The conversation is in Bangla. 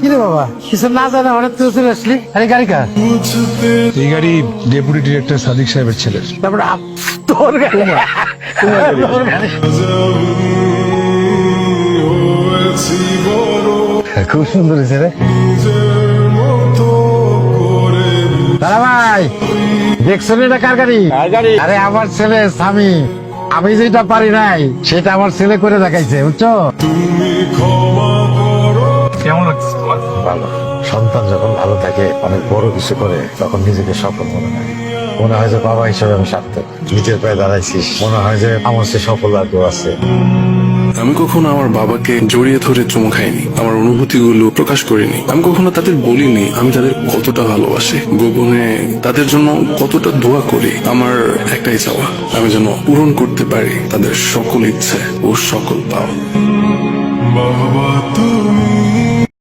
কি রে বাবা? কিছু না জানা হঠাৎ তুই চলে আসলি? আরে গাড়ি কার? এই গাড়ি ডেপুটি ডিরেক্টর সাদিক সাহেবের ছেলের। তারপরে আপ- তোর গাড়ি। তোর গাড়ি। খুব সুন্দর হয়েছে রে। দাদা ভাই দেখছ না এটা কার গাড়ি? আরে আমার ছেলে স্বামী। আমি যেটা পারি নাই সেটা আমার ছেলে করে দেখাইছে বুঝছ? ভালো। সন্তান যখন ভালো থাকে অনেক বড় কিছু করে তখন নিজেকে সফল মনে হয়। মনে হয় যে বাবা হিসেবে আমি সার্থক। নিজের পায়ে দাঁড়াইছিস মনে হয় যে আমার সে সফল আর কেউ আছে। আমি কখনো আমার বাবাকে জড়িয়ে ধরে চুমু খাইনি। আমার অনুভূতিগুলো প্রকাশ করিনি। আমি কখনো তাদের বলিনি আমি তাদের কতটা ভালোবাসি। গোপনে তাদের জন্য কতটা দোয়া করি আমার একটাই চাওয়া। আমি যেন পূরণ করতে পারি তাদের সকল ইচ্ছে ও সকল পাওয়া বাবা তুমি